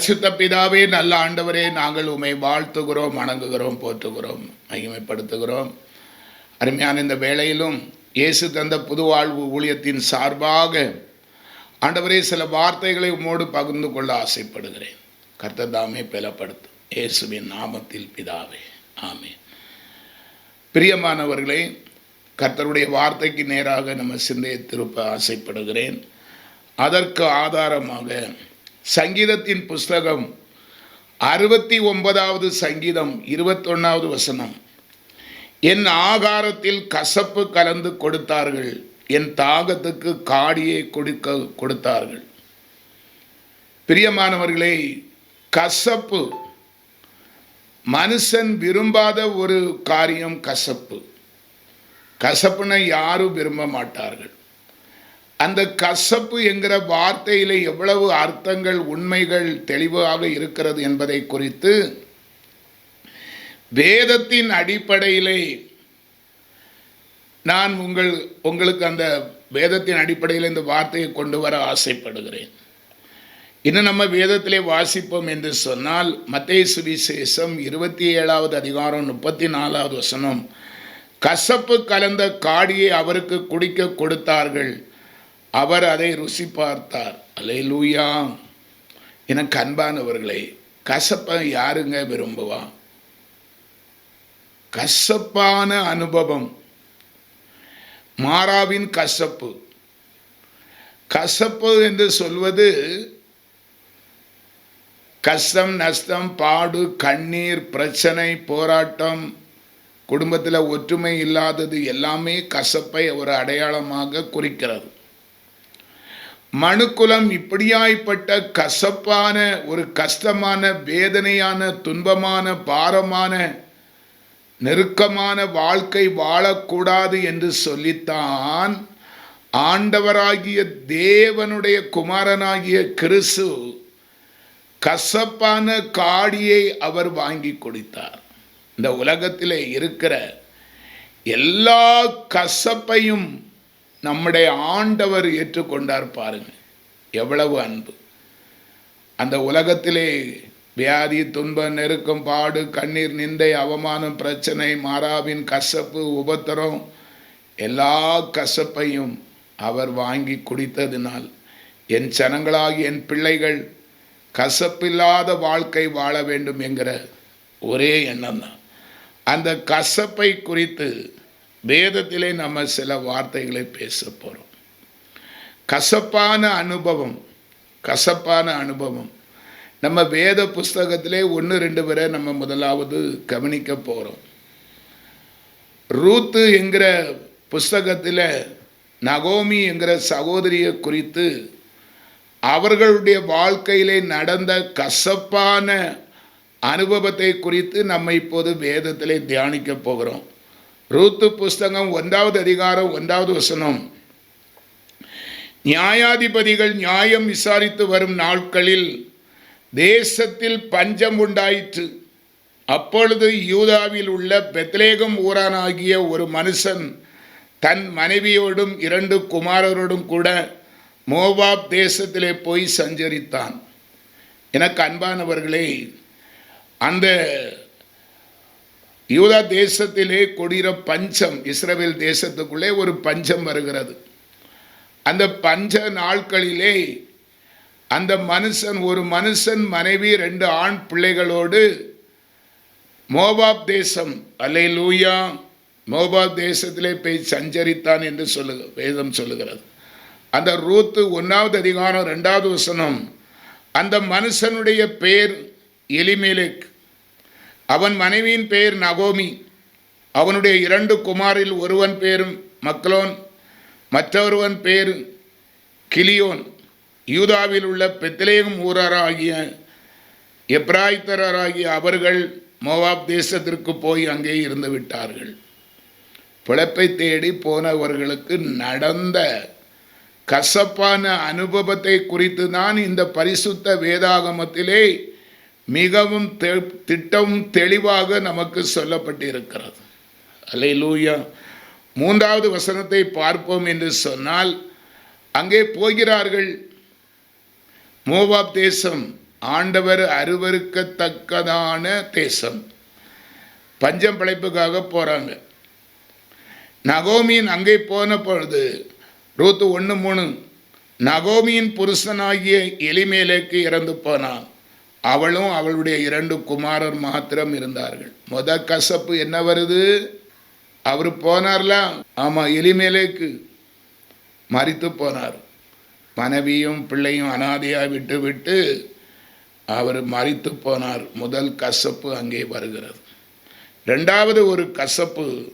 பரிசுத்த பிதாவே நல்ல ஆண்டவரே நாங்கள் உமை வாழ்த்துகிறோம் வணங்குகிறோம் போற்றுகிறோம் மகிமைப்படுத்துகிறோம். அருமையான இந்த வேளையிலும் இயேசு தந்த புது வாழ்வு ஊழியத்தின் சார்பாக ஆண்டவரே சில வார்த்தைகளை உம்மோடு பகிர்ந்து கொள்ள ஆசைப்படுகிறேன். கர்த்தர் தாமே பலப்படுத்தும் இயேசுவின் நாமத்தில் பிதாவே ஆமே பிரியமானவர்களே கர்த்தருடைய வார்த்தைக்கு நேராக நம்ம சிந்தையை திருப்ப ஆசைப்படுகிறேன். அதற்கு ஆதாரமாக சங்கீதத்தின் புஸ்தகம் அறுபத்தி ஒன்பதாவது சங்கீதம் இருபத்தொன்னாவது வசனம். என் ஆகாரத்தில் கசப்பு கலந்து கொடுத்தார்கள் என் தாகத்துக்கு காடியை கொடுக்க கொடுத்தார்கள். பிரியமானவர்களே கசப்பு மனுஷன் விரும்பாத ஒரு காரியம் கசப்பு. கசப்புனை யாரும் விரும்ப மாட்டார்கள். அந்த கசப்பு என்கிற வார்த்தையில் எவ்வளவு அர்த்தங்கள் உண்மைகள் தெளிவாக இருக்கிறது என்பதை குறித்து வேதத்தின் அடிப்படையிலே நான் உங்கள் உங்களுக்கு அந்த வேதத்தின் அடிப்படையில் இந்த வார்த்தையை கொண்டு வர ஆசைப்படுகிறேன். இன்னும் நம்ம வேதத்திலே வாசிப்போம் என்று சொன்னால் மத்திய சுவிசேஷம் இருபத்தி ஏழாவது அதிகாரம் முப்பத்தி நாலாவது வசனம் கசப்பு கலந்த காடியை அவருக்கு குடிக்க கொடுத்தார்கள். அவர் அதை ருசி பார்த்தார். அலே லூயா எனக்கு அன்பானவர்களை கசப்பை யாருங்க விரும்புவா? கசப்பான அனுபவம். மாறாவின் கசப்பு. கசப்பு என்று சொல்வது கஷ்டம் நஷ்டம் பாடு கண்ணீர் பிரச்சனை போராட்டம் குடும்பத்தில் ஒற்றுமை இல்லாதது எல்லாமே கசப்பை ஒரு அடையாளமாக குறிக்கிறது. மனுக்குலம் இப்படியாய்ப்பட்ட கசப்பான ஒரு கஷ்டமான வேதனையான துன்பமான பாரமான நெருக்கமான வாழ்க்கை வாழக்கூடாது என்று சொல்லித்தான் ஆண்டவராகிய தேவனுடைய குமாரனாகிய கிறிசு கசப்பான காடியை அவர் வாங்கி கொடுத்தார். இந்த உலகத்தில் இருக்கிற எல்லா கசப்பையும் நம்முடைய ஆண்டவர் ஏற்றுக்கொண்டார் பாருங்க எவ்வளவு அன்பு. அந்த உலகத்திலே வியாதி துன்பம் நெருக்கம் பாடு கண்ணீர் நிந்தை அவமானம் பிரச்சனை மாறாவின் கசப்பு உபத்திரம் எல்லா கசப்பையும் அவர் வாங்கி குடித்ததினால் என் சனங்களாகி என் பிள்ளைகள் கசப்பில்லாத வாழ்க்கை வாழ வேண்டும் என்கிற ஒரே எண்ணம் தான் அந்த கசப்பை குறித்து வேதத்திலே நம்ம சில வார்த்தைகளை பேச போகிறோம் கசப்பான அனுபவம் கசப்பான அனுபவம். நம்ம வேத புஸ்தகத்திலே ஒன்று ரெண்டு பேரை நம்ம முதலாவது கவனிக்க போகிறோம் ரூத்து என்கிற புஸ்தகத்தில் நகோமி என்கிற சகோதரியை குறித்து அவர்களுடைய வாழ்க்கையிலே நடந்த கசப்பான அனுபவத்தை குறித்து நம்ம இப்போது வேதத்திலே தியானிக்க போகிறோம். ரூத்து புஸ்தகம் ஒன்றாவது அதிகாரம் ஒன்றாவது வசனம். நியாயாதிபதிகள் நியாயம் விசாரித்து வரும் நாட்களில் தேசத்தில் பஞ்சம் உண்டாயிற்று. அப்பொழுது யூதாவில் உள்ள பெத்லேகம் ஊரானாகிய ஒரு மனுஷன் தன் மனைவியோடும் இரண்டு குமாரரோடும் கூட மோவாப் தேசத்திலே போய் சஞ்சரித்தான். எனக்கு அன்பானவர்களே அந்த யூதா தேசத்திலே கொடிற பஞ்சம் இஸ்ரேல் தேசத்துக்குள்ளே ஒரு பஞ்சம் வருகிறது. அந்த பஞ்ச நாட்களிலே அந்த மனுஷன் ஒரு மனுஷன் மனைவி ரெண்டு ஆண் பிள்ளைகளோடு மோபாப் தேசம் அலை லூயா மோபாப் தேசத்திலே போய் சஞ்சரித்தான் என்று சொல்லு வேதம் சொல்லுகிறது. அந்த ரூத்து ஒன்றாவது அதிகாரம் ரெண்டாவது வசனம் அந்த மனுஷனுடைய பெயர் எலிமேலுக்கு அவன் மனைவியின் பெயர் நகோமி. அவனுடைய இரண்டு குமாரில் ஒருவன் பேரும் மக்களோன் மற்றொருவன் பேர் கிளியோன் யூதாவில் உள்ள பெத்திலேகம் ஊராராகிய எப்ராய்த்தராகிய அவர்கள் மோவாப் தேசத்திற்கு போய் அங்கே இருந்து விட்டார்கள். பிழைப்பை தேடி போனவர்களுக்கு நடந்த கசப்பான அனுபவத்தை குறித்து தான் இந்த பரிசுத்த வேதாகமத்திலே மிகவும் தெ- திட்டம் தெளிவாக நமக்கு சொல்லப்பட்டிருக்கிறது. அல்லேலூயா. மூன்றாவது வசனத்தை பார்ப்போம் என்று சொன்னால் அங்கே போகிறார்கள். மோவாப் தேசம் ஆண்டவர் அருவருக்கத்தக்கதான தேசம். பஞ்சம் பிழைப்புக்காக போகிறாங்க நகோமியின் அங்கே போன பொழுது ரூத்து ஒன்று மூணு நகோமியின் புருஷனாகிய எலிமேலேக்கு இறந்து போனான். அவளும் அவளுடைய இரண்டு குமாரர் மாத்திரம் இருந்தார்கள். மொத கசப்பு என்ன வருது? அவர் போனார்ல? ஆமாம் எலிமேலேக்கு. மறித்து போனார். மனைவியும் பிள்ளையும் அனாதையாக விட்டு விட்டு அவர் மறித்து போனார். முதல் கசப்பு அங்கே வருகிறது. ரெண்டாவது ஒரு கசப்பு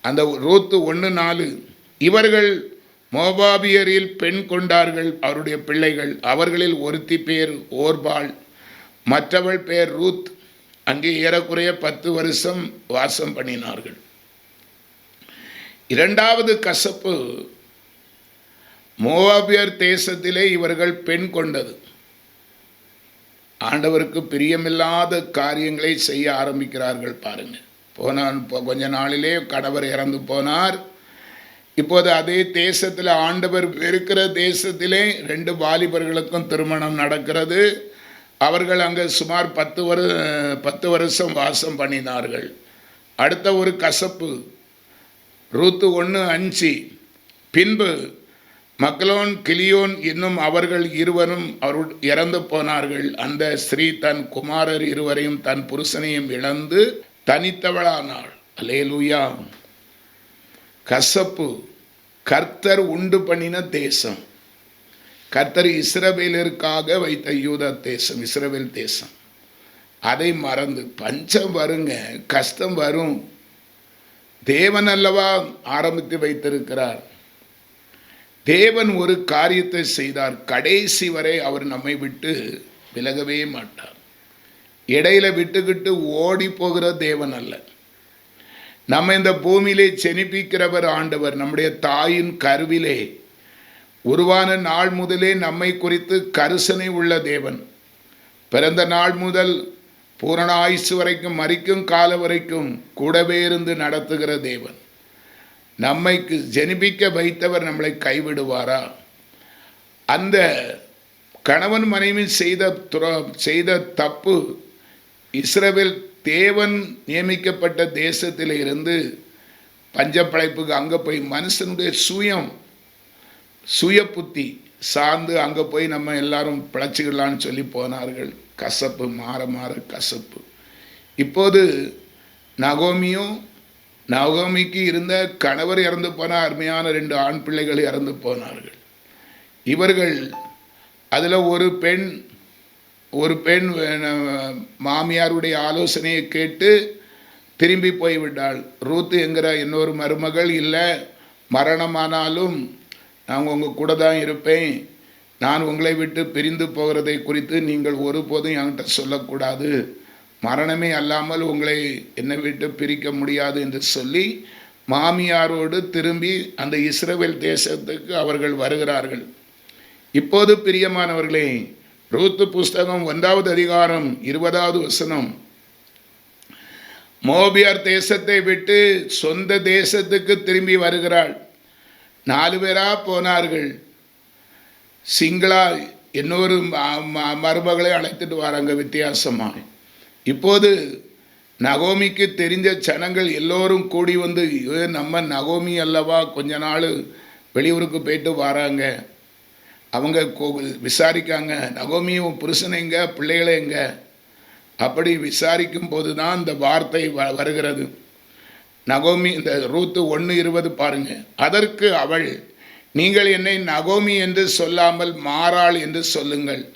அந்த ரூத்து ஒன்று நாலு. இவர்கள் மோபாபியரில் பெண் கொண்டார்கள் அவருடைய பிள்ளைகள். அவர்களில் ஒருத்தி பேர் ஓர்பாள் மற்றவள் பேர் ரூத். அங்கே ஏறக்குறைய பத்து வருஷம் வாசம் பண்ணினார்கள். இரண்டாவது கசப்பு மோவாபியர் தேசத்திலே இவர்கள் பெண் கொண்டது. ஆண்டவருக்கு பிரியமில்லாத காரியங்களை செய்ய ஆரம்பிக்கிறார்கள் பாருங்கள் போனான் இப்போ கொஞ்ச நாளிலே கணவர் இறந்து போனார். இப்போது அதே தேசத்தில் ஆண்டவர் இருக்கிற தேசத்திலே ரெண்டு வாலிபர்களுக்கும் திருமணம் நடக்கிறது. அவர்கள் அங்கே சுமார் பத்து வரு பத்து வருஷம் வாசம் பண்ணினார்கள். அடுத்த ஒரு கசப்பு ரூத்து ஒன்று அஞ்சு. பின்பு மக்களோன் கிளியோன் இன்னும் அவர்கள் இருவரும் அவர் இறந்து போனார்கள். அந்த ஸ்ரீ தன் குமாரர் இருவரையும் தன் புருஷனையும் இழந்து தனித்தவளானாள். அலேலுயா கசப்பு. கர்த்தர் உண்டு பண்ணின தேசம். கர்த்தர் இஸ்ரவேலருக்காக வைத்த யூத தேசம் இஸ்ரவேல் தேசம். அதை மறந்து பஞ்சம் வருங்க கஷ்டம் வரும். தேவன் அல்லவா ஆரம்பித்து வைத்திருக்கிறார். தேவன் ஒரு காரியத்தை செய்தார் கடைசி வரை அவர் நம்மை விட்டு விலகவே மாட்டார். இடையில விட்டுக்கிட்டு ஓடி போகிற தேவன் அல்ல. நம்ம இந்த பூமியிலே செனிப்பிக்கிறவர் ஆண்டவர் நம்முடைய தாயின் கருவிலே. உருவான நாள் முதலே நம்மை குறித்து கரிசனை உள்ள தேவன். பிறந்த நாள் முதல் பூரண ஆயுசு வரைக்கும் மறிக்கும் கால வரைக்கும் கூடவே இருந்து நடத்துகிற தேவன். நம்மைக்கு ஜெனிபிக்க வைத்தவர் நம்மளை கைவிடுவாரா? அந்த கணவன் மனைவி செய்த துற செய்த தப்பு இஸ்ரவேல் தேவன் நியமிக்கப்பட்ட தேசத்தில் இருந்து பஞ்சப்படைப்புக்கு அங்கே போய் மனுஷனுடைய சுயம் சுய புத்தி சார்ந்து அங்கே போய் நம்ம எல்லாரும் பிழைச்சிக்கலான்னு சொல்லி போனார்கள். கசப்பு மாற மாற கசப்பு. இப்போது நகோமியும் நகோமிக்கு இருந்த கணவர் இறந்து போன அருமையான ரெண்டு ஆண் பிள்ளைகள் இறந்து போனார்கள். இவர்கள் அதில் ஒரு பெண் ஒரு பெண் மாமியாருடைய ஆலோசனையை கேட்டு திரும்பி போய்விட்டாள். ரூத்து என்கிற இன்னொரு மருமகள் இல்லை மரணமானாலும் நான் உங்கள் கூட தான் இருப்பேன். நான் உங்களை விட்டு பிரிந்து போகிறதை குறித்து நீங்கள் ஒருபோதும் என்கிட்ட சொல்லக்கூடாது. மரணமே அல்லாமல் உங்களை என்னை விட்டு பிரிக்க முடியாது என்று சொல்லி மாமியாரோடு திரும்பி அந்த இஸ்ரேல் தேசத்துக்கு அவர்கள் வருகிறார்கள். இப்போது பிரியமானவர்களே ரூத்து புஸ்தகம் ஒன்றாவது அதிகாரம் இருபதாவது வசனம் மோபியார் தேசத்தை விட்டு சொந்த தேசத்துக்கு திரும்பி வருகிறாள் நாலு பேரா போனார்கள் சிங்களா இன்னொரு ம- ம- மருமகளை அழைத்துட்டு வராங்க வித்தியாசமாக இப்போது நகோமிக்கு தெரிஞ்ச ஜனங்கள் எல்லோரும் கூடி வந்து "ஏ, நம்ம நகோமி அல்லவா கொஞ்ச நாள் வெளியூருக்கு போயிட்டு வராங்க அவங்க கோ- விசாரிக்காங்க நகோமியும் புருஷனை புருஷன் எங்க? பிள்ளைகளை எங்க? அப்படி விசாரிக்கும் போது தான் இந்த வார்த்தை வ- வருகிறது. நகோமி இந்த ரூத்து ஒன்று இருபது பாருங்க. அதற்கு அவள் நீங்கள் என்னை நகோமி என்று சொல்லாமல் மாறாள் என்று சொல்லுங்கள்.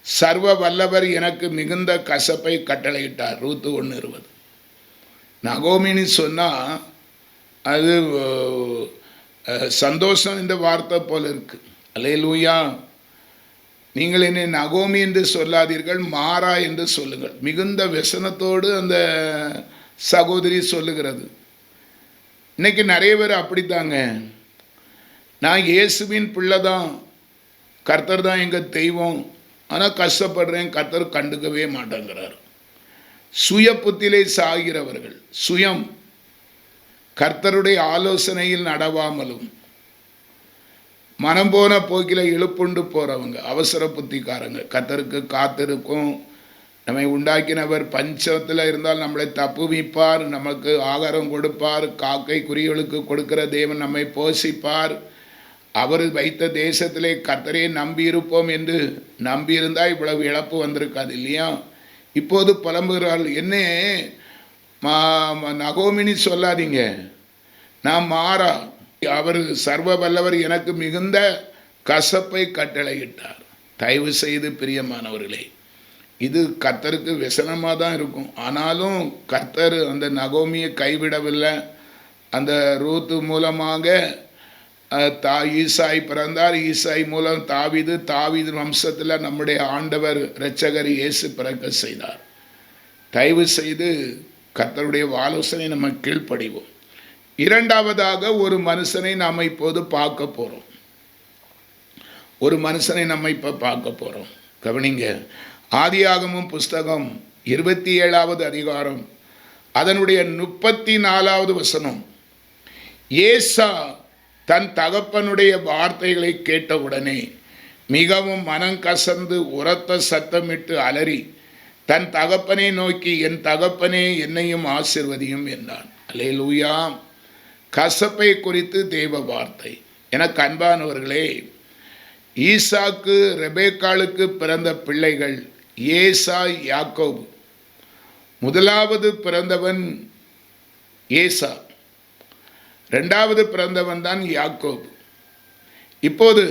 சர்வ வல்லவர் எனக்கு மிகுந்த கசப்பை கட்டளையிட்டார். ரூத்து ஒன்று இருபது. நகோமின்னு சொன்னால் அது சந்தோஷம் இந்த வார்த்தை போல இருக்கு அலையலூயா நீங்கள் என்னை நகோமி என்று சொல்லாதீர்கள் மாறா என்று சொல்லுங்கள். மிகுந்த வெசனத்தோடு அந்த சகோதரி சொல்லுகிறது. இன்னைக்கு நிறைய பேர் அப்படித்தாங்க. நான் இயேசுவின் பிள்ளை தான் கர்த்தர் தான் எங்கள் தெய்வம். ஆனால் கஷ்டப்படுறேன் கர்த்தர் கண்டுக்கவே மாட்டேங்கிறார். சுய புத்திலே சாகிறவர்கள் சுயம். கர்த்தருடைய ஆலோசனையில் நடவாமலும் மனம் போன போக்கில் இழுப்புண்டு போகிறவங்க அவசர புத்திக்காரங்க. கத்தருக்கு காத்திருக்கும். நம்மை உண்டாக்கினவர் பஞ்சத்தில் இருந்தால் நம்மளை தப்புவிப்பார். நமக்கு ஆகாரம் கொடுப்பார். காக்கை குறிகளுக்கு கொடுக்கிற தேவன் நம்மை போஷிப்பார். அவர் வைத்த தேசத்திலே கத்தரே நம்பியிருப்போம் என்று நம்பியிருந்தால் இவ்வளவு இழப்பு வந்திருக்காது இல்லையா? இப்போது புலம்புகிறாள் என்ன? மா நகோமினி சொல்லாதீங்க. நான் மாறா அவர் சர்வ வல்லவர் எனக்கு மிகுந்த கசப்பை கட்டளையிட்டார். தயவு செய்து பிரியமானவர்களே இது கர்த்தருக்கு விசனமாக தான் இருக்கும். ஆனாலும் கர்த்தர் அந்த நகோமியை கைவிடவில்லை. அந்த ரூத்து மூலமாக தா ஈசாய் பிறந்தார். ஈசாய் மூலம் தாவிது தாவிது வம்சத்தில் நம்முடைய ஆண்டவர் இரட்சகர் இயேசு பிறக்க செய்தார். தயவு செய்து கர்த்தருடைய ஆலோசனை நம்ம கீழ்ப்படிவோம். இரண்டாவதாக ஒரு மனுஷனை நாம் இப்போது பார்க்க போகிறோம் ஒரு மனுஷனை நம்ம இப்போ பார்க்க போகிறோம் கவனிங்க. ஆதியாகமும் புஸ்தகம் இருபத்தி ஏழாவது அதிகாரம் அதனுடைய முப்பத்தி நாலாவது வசனம். ஏசா தன் தகப்பனுடைய வார்த்தைகளை கேட்டவுடனே மிகவும் மனம் கசந்து உரத்த சத்தமிட்டு அலறி தன் தகப்பனை நோக்கி என் தகப்பனே என்னையும் ஆசிர்வதியும் என்றான். அல்லேலூயா. கசப்பை குறித்து தேவ வார்த்தை. எனக்கு அன்பானவர்களே ஈசாக்கு ரெபேக்காளுக்கு பிறந்த பிள்ளைகள் ஏசா யாக்கோபு. முதலாவது பிறந்தவன் ஏசா. ரெண்டாவது பிறந்தவன் தான் யாக்கோபு. இப்போது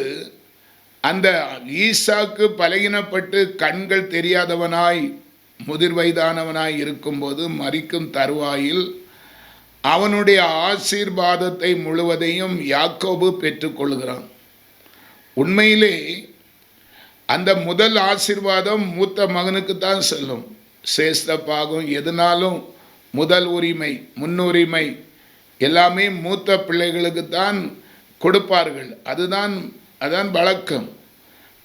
அந்த ஈசாக்கு பலகினப்பட்டு கண்கள் தெரியாதவனாய் முதிர் வயதானவனாய் இருக்கும்போது மறிக்கும் தருவாயில் அவனுடைய ஆசீர்வாதத்தை முழுவதையும் யாக்கோபு பெற்றுக்கொள்கிறான். உண்மையிலே அந்த முதல் ஆசீர்வாதம் மூத்த மகனுக்கு தான் செல்லும். சேஸ்த எதுனாலும் முதல் உரிமை முன்னுரிமை எல்லாமே மூத்த பிள்ளைகளுக்கு தான் கொடுப்பார்கள். அதுதான் அதான் வழக்கம்.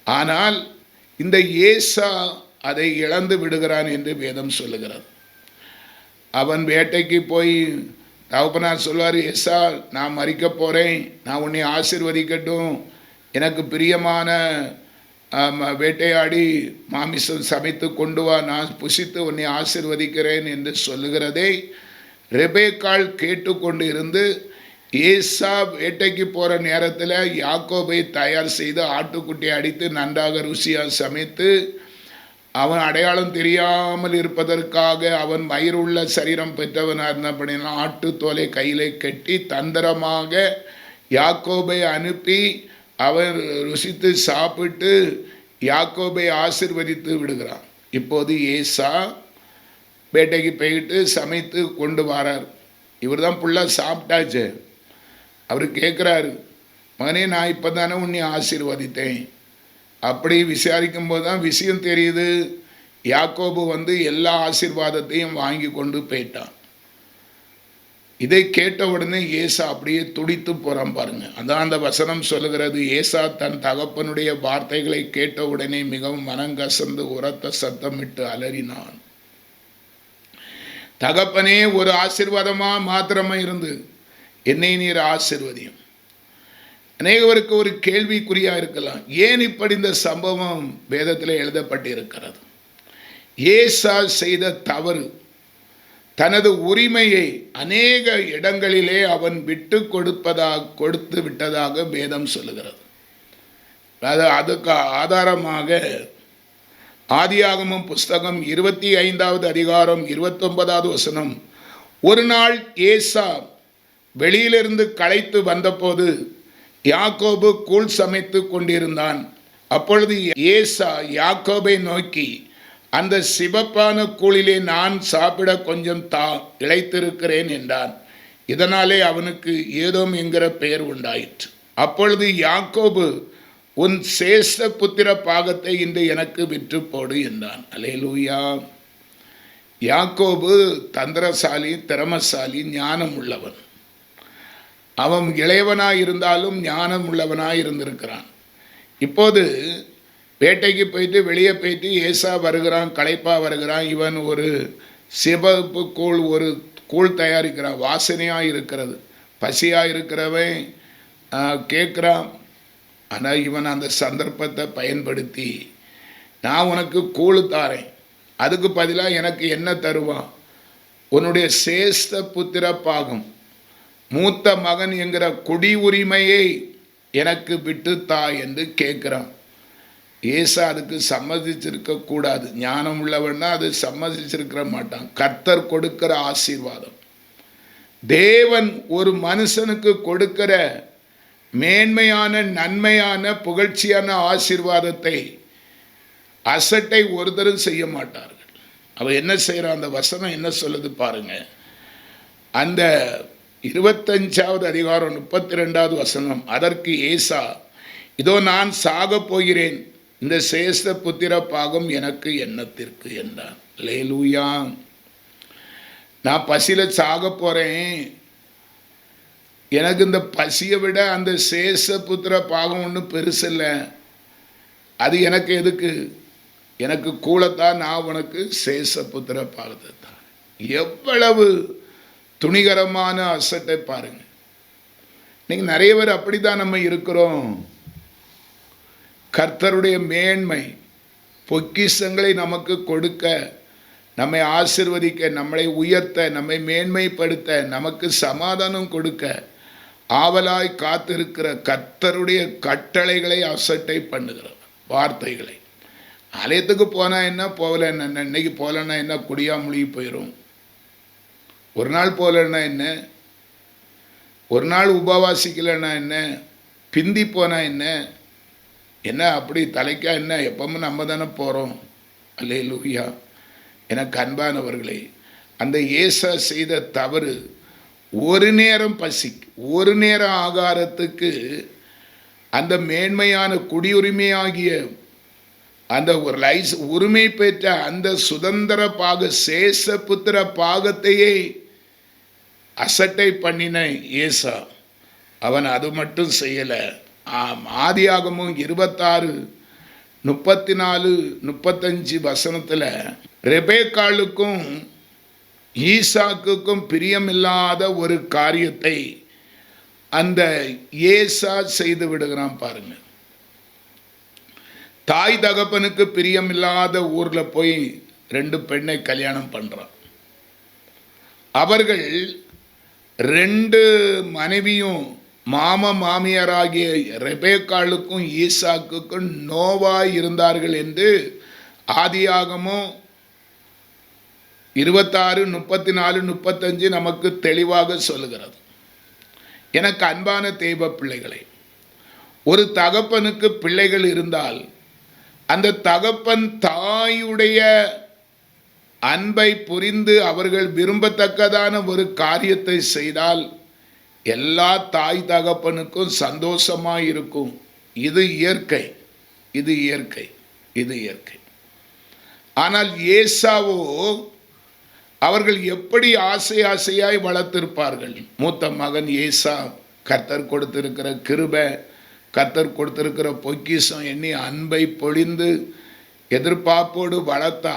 ஆனால் இந்த ஏசா அதை இழந்து விடுகிறான் என்று வேதம் சொல்லுகிறது. அவன் வேட்டைக்கு போய் தகப்பனார் சொல்வார் ஏசா நான் மறிக்க போகிறேன் நான் உன்னை ஆசீர்வதிக்கட்டும். எனக்கு பிரியமான வேட்டையாடி மாமிசம் சமைத்து கொண்டு வா. நான் புசித்து உன்னை ஆசீர்வதிக்கிறேன் என்று சொல்லுகிறதை ரெபேக்கால் கேட்டுக்கொண்டு இருந்து ஏசா வேட்டைக்கு போகிற நேரத்தில் யாக்கோபை தயார் செய்து ஆட்டுக்குட்டியை அடித்து நன்றாக ருசியாக சமைத்து அவன் அடையாளம் தெரியாமல் இருப்பதற்காக அவன் மயிருள்ள சரீரம் பெற்றவனாக இருந்தபடினா ஆட்டு தோலை கையிலே கட்டி தந்திரமாக யாக்கோபை அனுப்பி அவர் ருசித்து சாப்பிட்டு யாக்கோபை ஆசிர்வதித்து விடுகிறான். இப்போது ஏசா வேட்டைக்கு போய்கிட்டு சமைத்து கொண்டு வரார். இவர் தான் ஃபுல்லாக சாப்பிட்டாச்சு. அவர் கேட்குறாரு மகனே நான் இப்போ தானே உன்னை ஆசீர்வதித்தேன். அப்படி விசாரிக்கும் போது தான் விஷயம் தெரியுது. யாக்கோபு வந்து எல்லா ஆசீர்வாதத்தையும் வாங்கி கொண்டு போயிட்டான். இதை கேட்ட உடனே ஏசா அப்படியே துடித்து போகிறான் பாருங்க. அதான் அந்த வசனம் சொல்லுகிறது. ஏசா தன் தகப்பனுடைய வார்த்தைகளை கேட்ட உடனே மிகவும் மனங்கசந்து உரத்த சத்தமிட்டு அலறினான். தகப்பனே ஒரு ஆசிர்வாதமாக மாத்திரமா இருந்து? என்னை நீர் ஆசிர்வதியும். அநேகவருக்கு ஒரு கேள்விக்குறியாக இருக்கலாம். ஏன் இப்படி இந்த சம்பவம் வேதத்தில் எழுதப்பட்டிருக்கிறது? ஏசா செய்த தவறு தனது உரிமையை அநேக இடங்களிலே அவன் விட்டு கொடுப்பதாக கொடுத்து விட்டதாக வேதம் சொல்லுகிறது. அது அதுக்கு ஆதாரமாக ஆதியாகமம் புஸ்தகம் இருபத்தி ஐந்தாவது அதிகாரம் இருபத்தொன்பதாவது வசனம் ஒரு நாள் ஏசா வெளியிலிருந்து களைத்து வந்தபோது யாக்கோபு கூழ் சமைத்து கொண்டிருந்தான். அப்பொழுது ஏசா யாக்கோபை நோக்கி அந்த சிவப்பான கூழிலே நான் சாப்பிட கொஞ்சம் தா இழைத்திருக்கிறேன் என்றான். இதனாலே அவனுக்கு ஏதோம் என்கிற பெயர் உண்டாயிற்று. அப்பொழுது யாக்கோபு உன் சேஷ புத்திர பாகத்தை இன்று எனக்கு விற்று போடு என்றான். அலேலூயா யாக்கோபு தந்திரசாலி திறமசாலி ஞானம் உள்ளவன் அவன் இளையவனாக இருந்தாலும் ஞானம் உள்ளவனாக இருந்திருக்கிறான் இப்போது வேட்டைக்கு போயிட்டு வெளியே போயிட்டு ஏசா வருகிறான் களைப்பாக வருகிறான். இவன் ஒரு சிவப்பு கூழ் ஒரு கூழ் தயாரிக்கிறான். வாசனையாக இருக்கிறது பசியாக இருக்கிறவன் கேட்குறான். ஆனால் இவன் அந்த சந்தர்ப்பத்தை பயன்படுத்தி நான் உனக்கு கூழ் தாரேன். அதுக்கு பதிலாக எனக்கு என்ன தருவான்? உன்னுடைய சேஷ்ட புத்திர பாகம் மூத்த மகன் என்கிற குடி உரிமையை எனக்கு விட்டுத்தா என்று கேட்குறான். ஏசா அதுக்கு சம்மதிச்சிருக்க கூடாது. ஞானம் உள்ளவன்னா அது சம்மதிச்சிருக்கிற மாட்டான். கர்த்தர் கொடுக்கிற ஆசீர்வாதம். தேவன் ஒரு மனுஷனுக்கு கொடுக்கிற மேன்மையான நன்மையான புகழ்ச்சியான ஆசீர்வாதத்தை அசட்டை ஒருத்தரும் செய்ய மாட்டார்கள். அவ என்ன செய்கிறான் அந்த வசனம் என்ன சொல்லுது பாருங்க. அந்த இருபத்தஞ்சாவது அதிகாரம் முப்பத்தி ரெண்டாவது வசனம். அதற்கு ஏசா இதோ நான் சாக போகிறேன். இந்த சேஷ்ட புத்திர பாகம் எனக்கு எண்ணத்திற்கு என்றான். லேலூயா நான் பசியில் சாக போகிறேன் எனக்கு இந்த பசியை விட அந்த சேஷ புத்திர பாகம் ஒன்றும் பெருசில்லை அது எனக்கு எதுக்கு? எனக்கு கூலத்தான் நான் உனக்கு சேஷ புத்திர பாகத்தை தான் எவ்வளவு துணிகரமான அசட்டை பாருங்க. இன்னைக்கு நிறைய பேர் அப்படிதான் நம்ம இருக்கிறோம். கர்த்தருடைய மேன்மை பொக்கிஷங்களை நமக்கு கொடுக்க நம்மை ஆசிர்வதிக்க நம்மளை உயர்த்த நம்மை மேன்மைப்படுத்த நமக்கு சமாதானம் கொடுக்க ஆவலாய் காத்திருக்கிற கர்த்தருடைய கட்டளைகளை அசட்டை பண்ணுகிறோம் வார்த்தைகளை. ஆலயத்துக்கு போனால் என்ன போகல என்ன இன்னைக்கு போகலன்னா என்ன குடியா போயிடும் ஒரு நாள் போகலன்னா என்ன? ஒரு நாள் உபவாசிக்கலைன்னா என்ன? பிந்தி போனால் என்ன? என்ன அப்படி தலைக்கா என்ன? எப்பவும் நம்ம தானே போகிறோம் அல்லே லூயா எனக்கு அன்பானவர்களே அந்த ஏசா செய்த தவறு ஒரு நேரம் பசி ஒரு நேரம் ஆகாரத்துக்கு அந்த மேன்மையான குடியுரிமையாகிய அந்த ஒரு லைஸ் உரிமை பெற்ற அந்த சுதந்திர பாக சேஷ புத்திர பாகத்தையே அசட்டை பண்ணின ஏசா அவன் அது மட்டும் செய்யலை. ஆதியாகமும் இருபத்தாறு முப்பத்தி நாலு முப்பத்தஞ்சு வசனத்தில் ரெபேக்காளுக்கும் ஈசாக்குக்கும் பிரியமில்லாத ஒரு காரியத்தை அந்த ஏசா செய்து விடுகிறான் பாருங்க. தாய் தகப்பனுக்கு பிரியமில்லாத ஊரில் போய் ரெண்டு பெண்ணை கல்யாணம் பண்ணுறான் அவர்கள் ரெண்டு மனைவியும் மாம மாமியாராகிய ரெபேக்காளுக்கும் ஈசாக்குக்கும் நோவாய் இருந்தார்கள் என்று ஆதியாகமும் இருபத்தாறு முப்பத்தி நாலு முப்பத்தஞ்சு நமக்கு தெளிவாக சொல்லுகிறது. எனக்கு அன்பான தெய்வ பிள்ளைகளை ஒரு தகப்பனுக்கு பிள்ளைகள் இருந்தால் அந்த தகப்பன் தாயுடைய அன்பை புரிந்து அவர்கள் விரும்பத்தக்கதான ஒரு காரியத்தை செய்தால் எல்லா தாய் தகப்பனுக்கும் சந்தோஷமாக இருக்கும் இது இயற்கை இது இயற்கை இது இயற்கை. ஆனால் ஏசாவோ அவர்கள் எப்படி ஆசை ஆசையாய் வளர்த்திருப்பார்கள்? மூத்த மகன் ஏசா கர்த்தர் கொடுத்திருக்கிற கிருபை கர்த்தர் கொடுத்திருக்கிற பொக்கிஷம் எண்ணி அன்பை பொழிந்து எதிர்பார்ப்போடு வளர்த்தா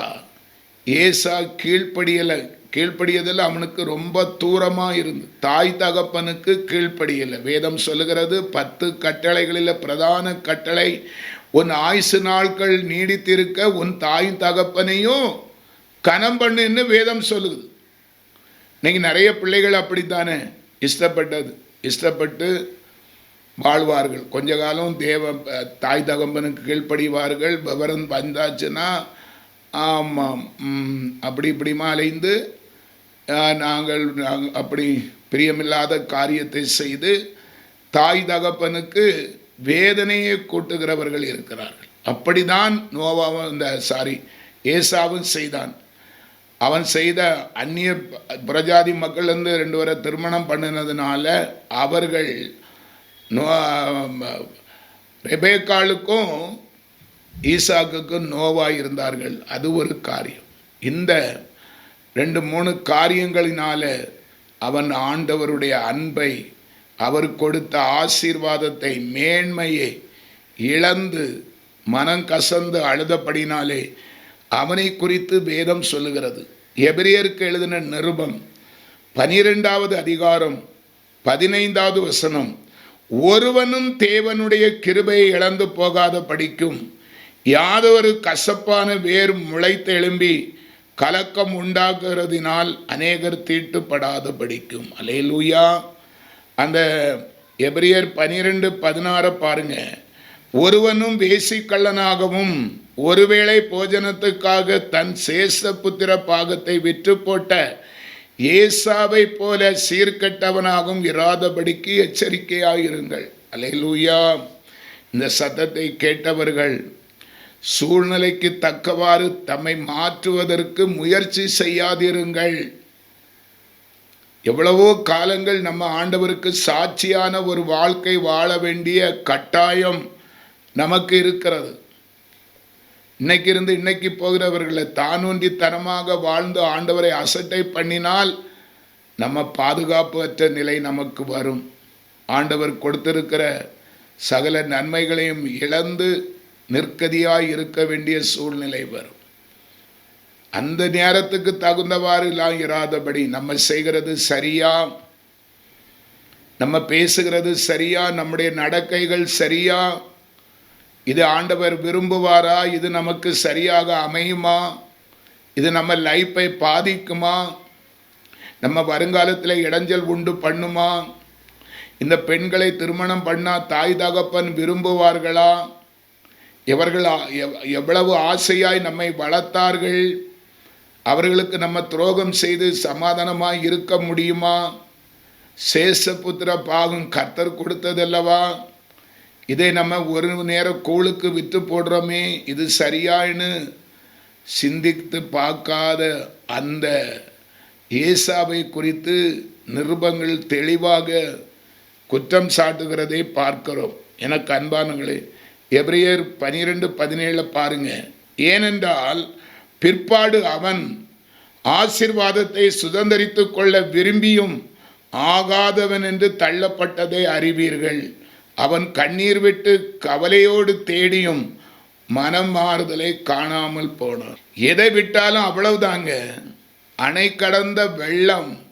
ஏசா கீழ்ப்படியலை கீழ்ப்படியதில் அவனுக்கு ரொம்ப தூரமாக இருந்து தாய் தகப்பனுக்கு கீழ்ப்படியலை. வேதம் சொல்லுகிறது பத்து கட்டளைகளில் பிரதான கட்டளை உன் ஆயுசு நாட்கள் நீடித்திருக்க உன் தாய் தகப்பனையும் கனம் பண்ணுன்னு வேதம் சொல்லுது. இன்னைக்கு நிறைய பிள்ளைகள் அப்படித்தானே? இஷ்டப்பட்டது. இஷ்டப்பட்டு வாழ்வார்கள். கொஞ்ச காலம் தேவ தாய் தகப்பனுக்கு கீழ்ப்படிவார்கள். விவரம் வந்தாச்சுன்னா ஆமாம் அப்படி இப்படிமா அலைந்து நாங்கள் அப்படி பிரியமில்லாத காரியத்தை செய்து தாய் தகப்பனுக்கு வேதனையை கூட்டுகிறவர்கள் இருக்கிறார்கள். அப்படிதான் நோவாவும் இந்த சாரி ஏசாவும் செய்தான். அவன் செய்த அந்நிய பிரஜாதி மக்கள் வந்து ரெண்டு பேரை திருமணம் பண்ணினதுனால அவர்கள் நோ- ரெபேக்காளுக்கும் ஈசாக்குக்கும் நோவாய் இருந்தார்கள் அது ஒரு காரியம். இந்த ரெண்டு மூணு காரியங்களினால அவன் ஆண்டவருடைய அன்பை அவர் கொடுத்த ஆசீர்வாதத்தை மேன்மையை இழந்து மனம் கசந்து அழுதபடினாலே அவனை குறித்து வேதம் சொல்லுகிறது. எபிரியருக்கு எழுதின நிருபம் பனிரெண்டாவது அதிகாரம் பதினைந்தாவது வசனம் ஒருவனும் தேவனுடைய கிருபையை இழந்து போகாத படிக்கும் யாதொரு கசப்பான வேர் முளைத்தெழும்பி கலக்கம் உண்டாக்குறதினால் அநேகர் தீட்டுப்படாத படிக்கும் அலேலூயா அந்த எபிரியர் பனிரெண்டு பதினாறு பாருங்க. ஒருவனும் வேசிக்கள்ளனாகவும் ஒருவேளை போஜனத்துக்காக தன் சேஷ புத்திர பாகத்தை விற்று போட்ட ஏசாவை போல சீர்கெட்டவனாகவும் இராதபடிக்கு எச்சரிக்கையாயிருங்கள். அலையலூயா இந்த சத்தத்தை கேட்டவர்கள் சூழ்நிலைக்கு தக்கவாறு தம்மை மாற்றுவதற்கு முயற்சி செய்யாதிருங்கள். எவ்வளவோ காலங்கள் நம்ம ஆண்டவருக்கு சாட்சியான ஒரு வாழ்க்கை வாழ வேண்டிய கட்டாயம் நமக்கு இருக்கிறது. இன்னைக்கு இருந்து இன்னைக்கு போகிறவர்களை தானூன்றித்தனமாக வாழ்ந்து ஆண்டவரை அசட்டை பண்ணினால் நம்ம பாதுகாப்பு அற்ற நிலை நமக்கு வரும். ஆண்டவர் கொடுத்திருக்கிற சகல நன்மைகளையும் இழந்து நிற்கதியாய் இருக்க வேண்டிய சூழ்நிலை வரும். அந்த நேரத்துக்கு தகுந்தவாறு எல்லாம் இராதபடி நம்ம செய்கிறது சரியா? நம்ம பேசுகிறது சரியா? நம்முடைய நடக்கைகள் சரியா? இது ஆண்டவர் விரும்புவாரா? இது நமக்கு சரியாக அமையுமா? இது நம்ம லைஃப்பை பாதிக்குமா? நம்ம வருங்காலத்தில் இடைஞ்சல் உண்டு பண்ணுமா? இந்த பெண்களை திருமணம் பண்ணால் தாய் தகப்பன் விரும்புவார்களா? இவர்கள் எவ்- எவ்வளவு ஆசையாய் நம்மை வளர்த்தார்கள் அவர்களுக்கு நம்ம துரோகம் செய்து சமாதானமாக இருக்க முடியுமா? சேஷபுத்திர பாகம் கர்த்தர் கொடுத்ததல்லவா? இதை நம்ம ஒரு நேரம் கோளுக்கு விற்று போடுறோமே இது சரியான்னு சிந்தித்து பார்க்காத அந்த ஏசாவை குறித்து நிருபங்கள் தெளிவாக குற்றம் சாட்டுகிறதை பார்க்கிறோம். எனக்கு அன்பானங்களே எப்ரியர் பனிரெண்டு பதினேழில் பாருங்க. ஏனென்றால் பிற்பாடு அவன் ஆசிர்வாதத்தை சுதந்திரித்து கொள்ள விரும்பியும் ஆகாதவன் என்று தள்ளப்பட்டதை அறிவீர்கள். அவன் கண்ணீர் விட்டு கவலையோடு தேடியும் மனம் மாறுதலை காணாமல் போனான். எதை விட்டாலும் அவ்வளவுதாங்க. அணை கடந்த வெள்ளம்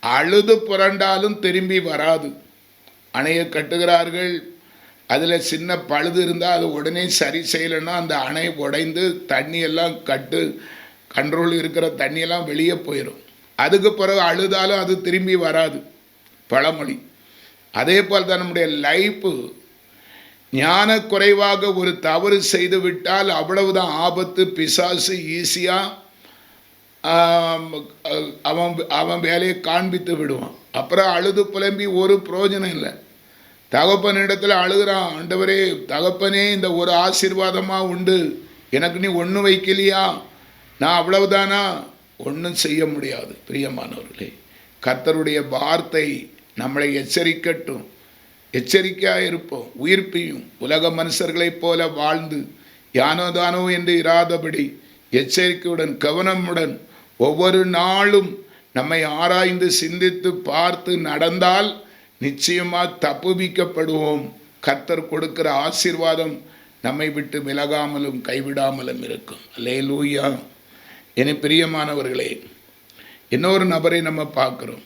அழுது புரண்டாலும் திரும்பி வராது. அணையை கட்டுகிறார்கள் அதில் சின்ன பழுது இருந்தால் அது உடனே சரி செய்யலைன்னா அந்த அணை உடைந்து தண்ணியெல்லாம் கட்டு கண்ட்ரோல் இருக்கிற தண்ணியெல்லாம் வெளியே போயிடும் அதுக்கு பிறகு அழுதாலும் அது திரும்பி வராது பழமொழி. அதே போல் தான் நம்முடைய லைஃப்பு ஞான குறைவாக ஒரு தவறு செய்து விட்டால் அவ்வளவுதான் ஆபத்து பிசாசு ஈஸியாக அவன் அவன் வேலையை காண்பித்து விடுவான். அப்புறம் அழுது புலம்பி ஒரு பிரயோஜனம் இல்லை. தகப்பனிடத்தில் அழுகிறான். ஆண்டவரே தகப்பனே இந்த ஒரு ஆசீர்வாதமாக உண்டு. எனக்கு நீ ஒன்றும் வைக்கலையா? நான் அவ்வளவுதானா? ஒன்றும் செய்ய முடியாது பிரியமானவர்களே. கர்த்தருடைய வார்த்தை நம்மளை எச்சரிக்கட்டும். எச்சரிக்கையாக இருப்போம் உயிர்ப்பியும். உலக மனுஷர்களைப் போல வாழ்ந்து யானோதானோ என்று இராதபடி எச்சரிக்கையுடன் கவனமுடன் ஒவ்வொரு நாளும் நம்மை ஆராய்ந்து சிந்தித்து பார்த்து நடந்தால் நிச்சயமாக தப்புவிக்கப்படுவோம். கர்த்தர் கொடுக்கிற ஆசீர்வாதம் நம்மை விட்டு விலகாமலும் கைவிடாமலும் இருக்கும். அல்லே லூயா என பிரியமானவர்களே இன்னொரு நபரை நம்ம பார்க்குறோம்.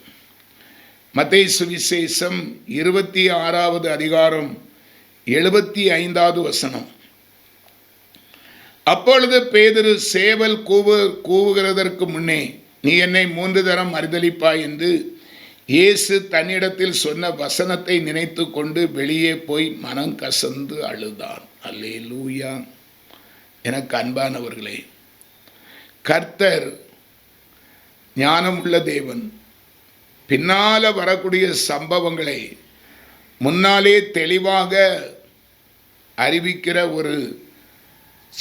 மத்திய சுவிசேஷம் இருபத்தி ஆறாவது அதிகாரம் எழுபத்தி ஐந்தாவது வசனம். அப்பொழுது பேதரு சேவல் கூவு கூவுகிறதற்கு முன்னே நீ என்னை மூன்று தரம் மறுதலிப்பாய் என்று இயேசு தன்னிடத்தில் சொன்ன வசனத்தை நினைத்து கொண்டு வெளியே போய் மனம் கசந்து அழுதான். அல்லே லூயா எனக்கு அன்பானவர்களே கர்த்தர் ஞானமுள்ள தேவன். பின்னால வரக்கூடிய சம்பவங்களை முன்னாலே தெளிவாக அறிவிக்கிற ஒரு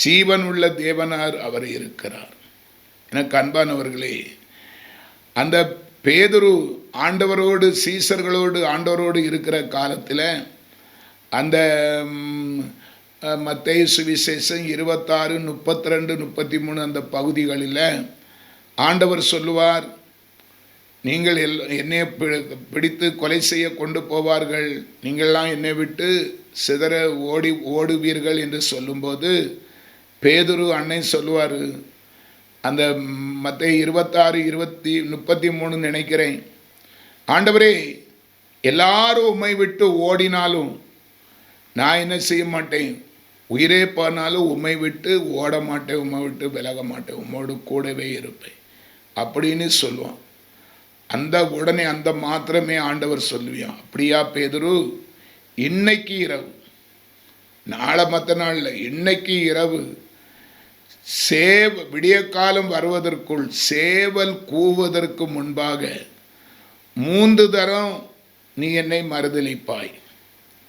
சீவனுள்ள உள்ள தேவனார் அவர் இருக்கிறார். எனக்கு அன்பானவர்களே அந்த பேதுரு ஆண்டவரோடு சீசர்களோடு ஆண்டவரோடு இருக்கிற காலத்தில் அந்த மத்திய சுவிசேஷம் இருபத்தாறு முப்பத்தி ரெண்டு முப்பத்தி மூணு அந்த பகுதிகளில் ஆண்டவர் சொல்லுவார் நீங்கள் எல் என்னை பி- பிடித்து கொலை செய்ய கொண்டு போவார்கள். நீங்கள்லாம் என்னை விட்டு சிதற ஓடி ஓடுவீர்கள் என்று சொல்லும்போது பேதுரு அன்னை சொல்லுவார் அந்த மற்ற இருபத்தாறு இருபத்தி முப்பத்தி மூணு நினைக்கிறேன். ஆண்டவரே எல்லாரும் உண்மை விட்டு ஓடினாலும் நான் என்ன செய்ய மாட்டேன்? உயிரே போனாலும் உண்மை விட்டு ஓட மாட்டேன் உண்மை விட்டு விலக மாட்டேன் உம்மோடு கூடவே இருப்பேன் அப்படின்னு சொல்லுவான். அந்த உடனே அந்த மாத்திரமே ஆண்டவர் சொல்லுவியான் அப்படியா பேதுரு? இன்னைக்கு இரவு. நாளை மற்ற நாளில் இன்னைக்கு இரவு. சேவ விடிய காலம் வருவதற்குள் சேவல் கூவதற்கு முன்பாக மூன்று தரம் நீ என்னை மறுதளிப்பாய்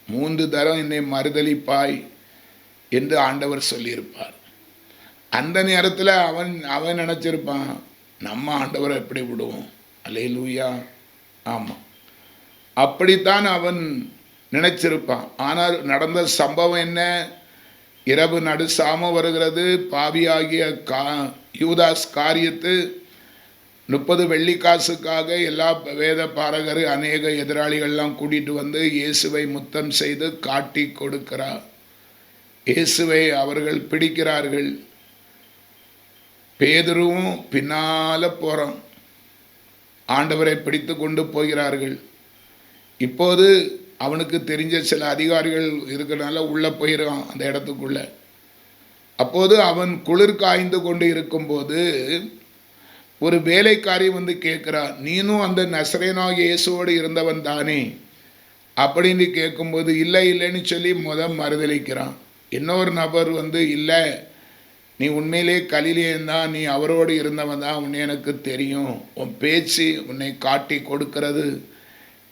மூன்று தரம் என்னை மறுதளிப்பாய் என்று ஆண்டவர் சொல்லியிருப்பார். அந்த நேரத்தில் அவன் அவன் நினச்சிருப்பான் நம்ம ஆண்டவரை எப்படி விடுவோம்? அலே லூயா ஆமாம் அப்படித்தான் அவன் நினச்சிருப்பான். ஆனால் நடந்த சம்பவம் என்ன? இரவு நடுசாம வருகிறது. பாவியாகிய கா யூதாஸ் காரியத்து முப்பது வெள்ளிக்காசுக்காக எல்லா வேத பாரகர் அநேக எதிராளிகள்லாம் கூட்டிட்டு வந்து இயேசுவை முத்தம் செய்து காட்டி கொடுக்கிறார். இயேசுவை அவர்கள் பிடிக்கிறார்கள். பேதுருவும் பின்னால போகிறோம் ஆண்டவரை பிடித்து கொண்டு போகிறார்கள். இப்போது அவனுக்கு தெரிஞ்ச சில அதிகாரிகள் இருக்கிறனால உள்ளே போயிடுவான் அந்த இடத்துக்குள்ள. அப்போது அவன் குளிர் காய்ந்து கொண்டு இருக்கும்போது ஒரு வேலைக்காரி வந்து கேட்குறா நீனும் அந்த நசரேனா இயேசுவோடு இருந்தவன் தானே? அப்படின்னு கேட்கும்போது இல்லை இல்லைன்னு சொல்லி முத மறுதளிக்கிறான் இன்னொரு நபர் வந்து இல்லை நீ உண்மையிலே கலிலேயன் தான் நீ அவரோடு இருந்தவன் தான் உன்னை எனக்கு தெரியும். உன் பேச்சு உன்னை காட்டி கொடுக்கிறது.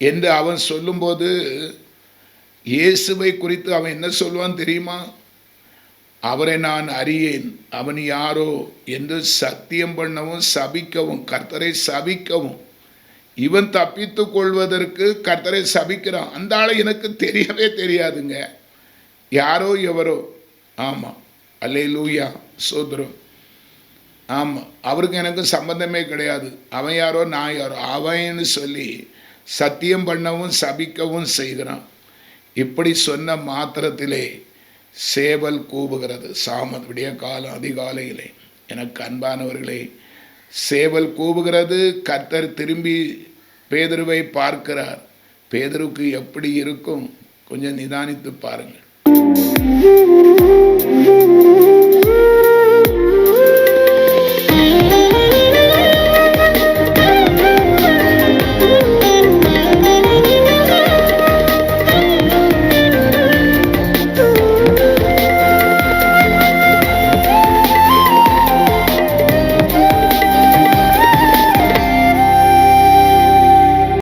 என்று அவன் சொல்லும்போது இயேசுவை குறித்து அவன் என்ன சொல்லுவான் தெரியுமா? அவரை நான் அறியேன். அவன் யாரோ என்று சத்தியம் பண்ணவும் சபிக்கவும் கர்த்தரை சபிக்கவும். இவன் தப்பித்து கொள்வதற்கு கர்த்தரை சபிக்கிறான். அந்த ஆளை எனக்கு தெரியவே தெரியாதுங்க. யாரோ எவரோ. ஆமாம் அல்லே லூயா சோதரம். ஆமாம் அவருக்கு எனக்கு சம்பந்தமே கிடையாது. அவன் யாரோ நான் யாரோ. அவன்னு சொல்லி சத்தியம் பண்ணவும் சபிக்கவும் செய்கிறான். இப்படி சொன்ன மாத்திரத்திலே சேவல் கூவுகிறது. சாமத் விடிய காலம் அதிகாலையிலே. எனக்கு அன்பானவர்களே சேவல் கூவுகிறது கர்த்தர் திரும்பி பேதருவை பார்க்கிறார். பேதருக்கு எப்படி இருக்கும்? கொஞ்சம் நிதானித்து பாருங்கள்.